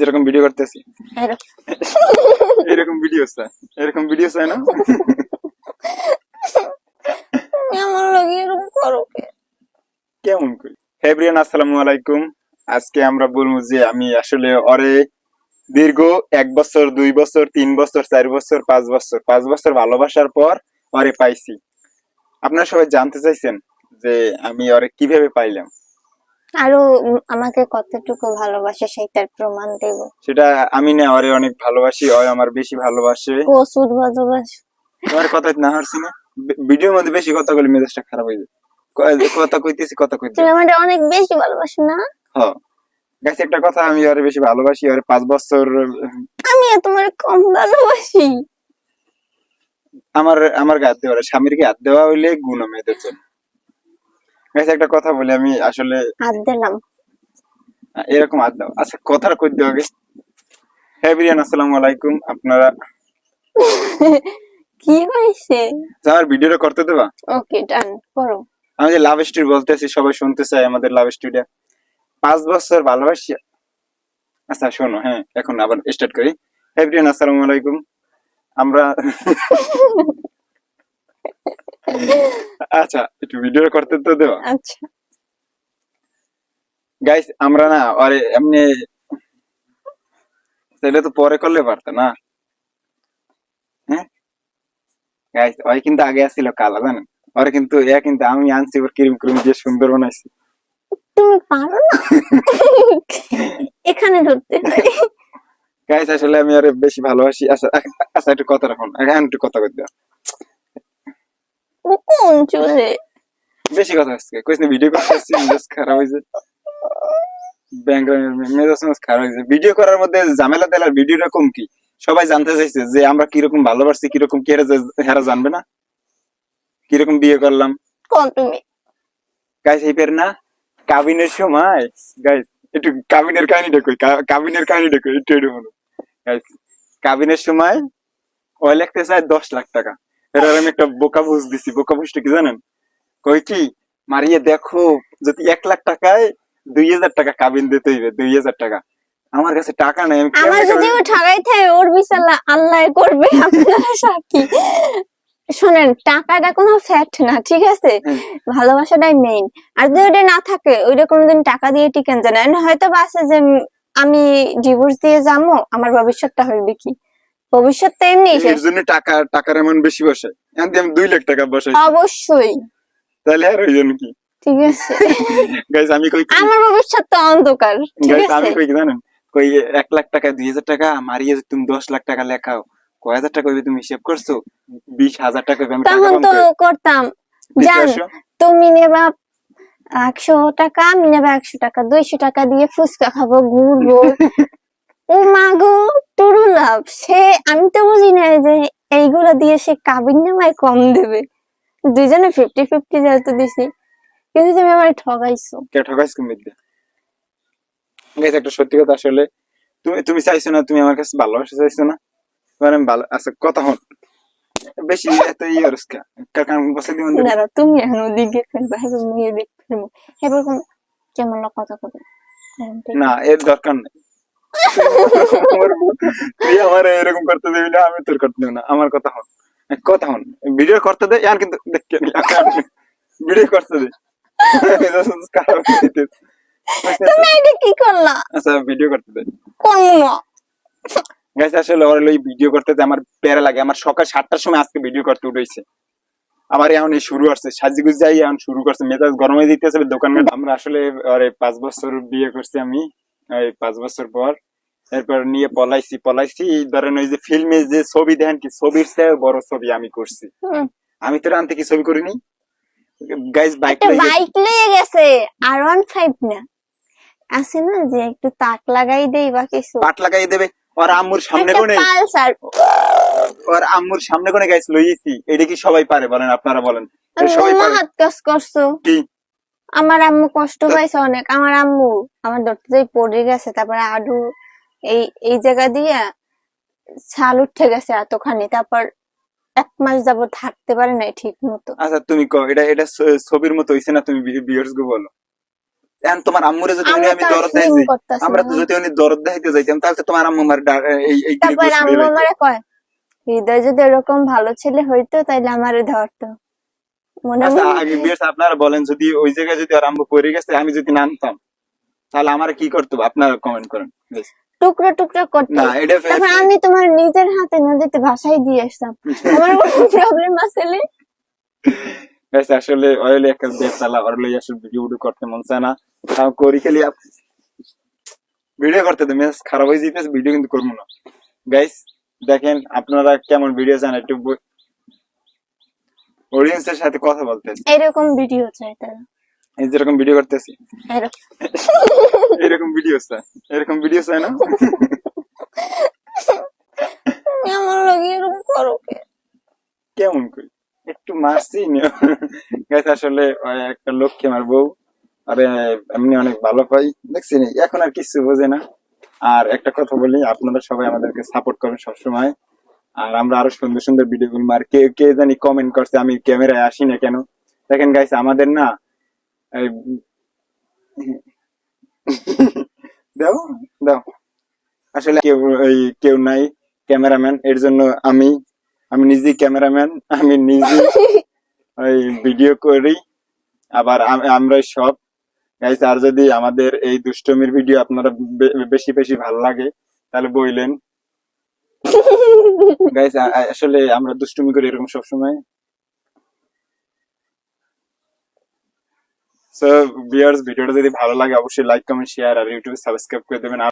যেরকম ভিডিও করতেছি। এরকম। এরকম ভিডিও চাই এরকম ভিডিও চাই না? আমার লাগে এরকম করো কেমন করি? হেব্রিয়ান আসসালামু আলাইকুম। আজকে আমরা বলব যে আমি আসলে অরে দীর্ঘ এক বছর দুই বছর তিন বছর চার বছর পাঁচ বছর পাঁচ বছর ভালোবাসার পর অরে পাইছি। আপনারা সবাই জানতে চাইছেন যে আমি অরে কীভাবে পাইলাম। আরও আমাকে কতটুকু ভালোবাসে সেটার প্রমাণ দেব। সেটা আমি না অরে অনেক ভালোবাসি অয় আমার বেশি ভালোবাসে। প্রচুর ভালোবাসে। তোমার কথা না হারছি না? ভিডিওর মধ্যে বেশি কথা বলে মেজাজটা খারাপ হয়ে যায় কথা কইতেছি কথা কইতে তুমি আমাকে অনেক বেশি ভালোবাসো না? হ্যাঁ গাইছে একটা কথা আমি ওরে বেশি ভালোবাসি ওরে পাঁচ বছর আমি তোমার কম ভালোবাসি। আমার আমার গায়ে হাত দেওয়া স্বামীর গায়ে হাত দেওয়া হইলে গুণ মেয়েদের জন্য। গাইছে একটা কথা বলি আমি আসলে হাত দিলাম এরকম হাত দাও আচ্ছা কথাটা কই দেওয়া আগে হ্যাঁ বিরিয়ান আসসালামু আলাইকুম। আপনারা কি হয়েছে? আমার ভিডিওটা করতে দেবা? ওকে ডান করো। আমি যে লাভ স্টোরি বলতেছি সবাই শুনতে চাই আমাদের লাভ স্টোরিটা পাঁচ বছর ভালোবাসি আচ্ছা শোনো হ্যাঁ এখন আবার স্টার্ট করি। হ্যাঁ বিরিয়ান আসসালামু আলাইকুম। আমরা আচ্ছা একটু ভিডিও করতে তো আচ্ছা। গাইস আমরা না আরে এমনি সেটা তো পরে করলে পারতো না? হ্যাঁ? গাইস ওই কিন্তু আগে আসছিল কালা জানেন? ওরে কিন্তু এ কিন্তু আমি আনছি ওর ক্রিম ক্রিম দিয়ে সুন্দর বানাইছি। তুমি পারো না? এখানে ধরতে। গাইস আসলে আমি আরে বেশি ভালোবাসি। আচ্ছা আচ্ছা একটু কথা রাখুন। এখন একটু কথা কই দাও। ও কোন চলে বেশি কথা হচ্ছে কইস না ভিডিও করতেছি মেজাজ খারাপ হয়েছে ব্যাংক মেজাজ মেজাজ খারাপ হয়েছে ভিডিও করার মধ্যে ঝামেলা দেলার ভিডিওটা কম কি? সবাই জানতে চাইছে যে আমরা কীরকম ভালোবাসছি কীরকম কি হেরা জানবে না? কীরকম বিয়ে করলাম? কোন তুমি? গাইস এই পের না? কাবিনের সময়। গাইস একটু কাবিনের কাহিনীটা কই? কাবিনের কাহিনীটা কই? একটু একটু গাইস কাবিনের সময় ও লিখতে চায় দশ লাখ টাকা। এর আমি একটা বোকা দিছি বোকা কি জানেন? কই কি? মারিয়ে দেখো যদি এক লাখ টাকায় দুই হাজার টাকা কাবিন দিতে হইবে দুই হাজার টাকা। আমার কাছে টাকা নাই আমি আমার যদি ও থাকে ওর বিচার আল্লাহ করবে আপনারা সাক্ষী। শোনেন টাকাটা কোনো ফ্যাক্ট না ঠিক আছে? ভালোবাসাটাই মেইন আর যদি ওটা না থাকে ওইটা কোনোদিন টাকা দিয়ে টিকেন যায় না। হয়তো বা আছে যে আমি ডিভোর্স দিয়ে যাব আমার ভবিষ্যৎটা হইবে কি? ভবিষ্যৎ তো এমনি শেষ। এর জন্য টাকা টাকার এমন বেশি বসে। দিয়ে আমি দুই লাখ টাকা বসাই অবশ্যই। তাহলে আর ওই জন্য কি? ঠিক আছে। গাইস আমি কই আমার ভবিষ্যৎ তো অন্ধকার গাইস আমি কই কি জানেন? কই এক লাখ টাকা দুই হাজার টাকা মারিয়ে যদি তুমি দশ লাখ টাকা লেখাও কয় হাজার টাকা তুমি হিসেব করছ? বিশ হাজার টাকা হইবে আমি তখন তো? করতাম। জান তুমি নেবা একশো টাকা আমি নেবা একশো টাকা দুইশো টাকা দিয়ে ফুচকা খাব ঘুরবো ও মা গো টুরু লাভ। সে আমি তো বুঝি না যে এইগুলো দিয়ে সে কাবিন নামায় কম দেবে। দুইজনে ফিফটি ফিফটি যেহেতু দিছি কিন্তু তুমি আমার ঠগাইছো কে ঠকাইছ তুমি গাইস একটা সত্যি কথা আসলে তুমি তুমি চাইছো না তুমি আমার কাছে ভালোবাসা চাইছো না? মানে ভালো আচ্ছা কথা হন বেশি এত ইয়ে হরিস কা? কারণ বসে দিবেন দাঁড়া তুমি এখন ওদিকে ফেলবা হেবে মুয়ে দেখ ফেলব এরকম কেমন কথা কবে না এর দরকার নেই। তুই আমার এরকম করতে দিবি না আমি তোর করতে দেব না। আমার কথা হন কথা হন ভিডিও করতে দে ইয়ার কিন্তু দেখ ভিডিও করতে দে। তুমি এটা কি করলা? আচ্ছা ভিডিও করতে দে। না। গাইস আসলে ওর ওই ভিডিও করতে আমার প্যারা লাগে। আমার সকাল সাতটার সময় আজকে ভিডিও করতে উঠেছে। আমার এখন এই শুরু আসছে সাজিগুজ যাই এখন শুরু করছে। মেজাজ গরমে দিতেছে দোকান আমরা আসলে আরে পাঁচ বছর বিয়ে করছি আমি। এই পাঁচ বছর পর। এরপর নিয়ে পলাইছি পলাইছি। ধরেন ওই যে ফিল্মে যে ছবি দেখেন কি ছবির চেয়ে বড় ছবি আমি করছি। আমি তো আনতে কি ছবি করিনি? গাইস বাইক বাইক লেগে গেছে আর ওয়ান ফাইভ না। আছে না যে একটু তাক লাগাই দেই বা কিছু। পাট লাগাই দেবে। ওর আম্মুর সামনে কোনে পালসার। ওর আম্মুর সামনে কোনে গাইস লইয়েছি। এটা কি সবাই পারে বলেন আপনারা বলেন। সবাই পারে। করছ। কি? আমার আম্মু কষ্ট পাইছে অনেক। আমার আম্মু আমার ধরতে পড়ে গেছে তারপরে আডু এই এই জায়গা দিয়ে ছাল উঠে গেছে এতখানি তারপর এক মাস যাবত থাকতে পারে নাই ঠিক মতো আচ্ছা তুমি কো এটা এটা ছবির মতো হইছে না তুমি ভিউয়ার্স গো বলো? এখন তোমার আম্মুরে যদি আমি দরদ ফিলিং আমরা তো যদি উনি দরদ দেখাইতে যাইতাম তাহলে তোমার আম্মু আমার এই এই তারপর আম্মু। আমারে কয় হৃদয় যদি এরকম ভালো ছেলে হইতো তাইলে আমারে ধরতো। আগে বিয়ার্স আপনারা বলেন যদি ওই জায়গায় যদি আর আম্মু পড়ে গেছে আমি যদি নামতাম তাহলে আমার কি করতে? আপনারা কমেন্ট করেন টুকরো টুকরো করতো না এটা ফে- তারপর আমি তোমার নিজের হাতে নদীতে ভাসাই দিয়ে আসতাম। আমার কোনো প্রবলেম আছে রে? আসলে অয়েল একটা দেড় তালা লই আসলে ভিডিও ভিডিও করতে মন চায় না। তাও করি খালি ভিডিও করতে তো মেস খারাপ হয়ে যেতেছে ভিডিও কিন্তু করব না। গাইস দেখেন আপনারা কেমন ভিডিও চান একটু অডিয়েন্সের সাথে কথা বলতেন এরকম ভিডিও চাই তারা। এই যেরকম ভিডিও করতেছি। এরকম। ভিডিও চাই এরকম ভিডিও চাই না? আমার লাগে এরকম করো কেমন করি? একটু মারছি গাইস আসলে একটা লক্ষ্মী আমার বউ আরে এমনি অনেক ভালো পাই। দেখছি নি, এখন আর কিছু বোঝে না। আর একটা কথা বলি আপনারা সবাই আমাদেরকে সাপোর্ট করেন সবসময়। আর আমরা আরও সুন্দর সুন্দর ভিডিও গুলো আর কে কে জানি কমেন্ট করছে, আমি ক্যামেরায় আসি না কেন? দেখেন গাইছে আমাদের না দাও দাও। আসলে কেউ কেউ নাই, ক্যামেরাম্যান, এর জন্য আমি আমি নিজেই ক্যামেরাম্যান, আমি নিজে ভিডিও করি, আবার আম- আমরাই সব। গাইস আর যদি আমাদের এই দুষ্টমির ভিডিও আপনারা বেশি বেশি ভালো লাগে, তাহলে বইলেন। গাইস আসলে আমরা দুষ্টুমি করি এরকম সবসময়। সো ভিউয়ার্স ভিডিওটা যদি ভালো লাগে, অবশ্যই লাইক কমেন্ট শেয়ার আর ইউটিউবে সাবস্ক্রাইব করে দেবেন।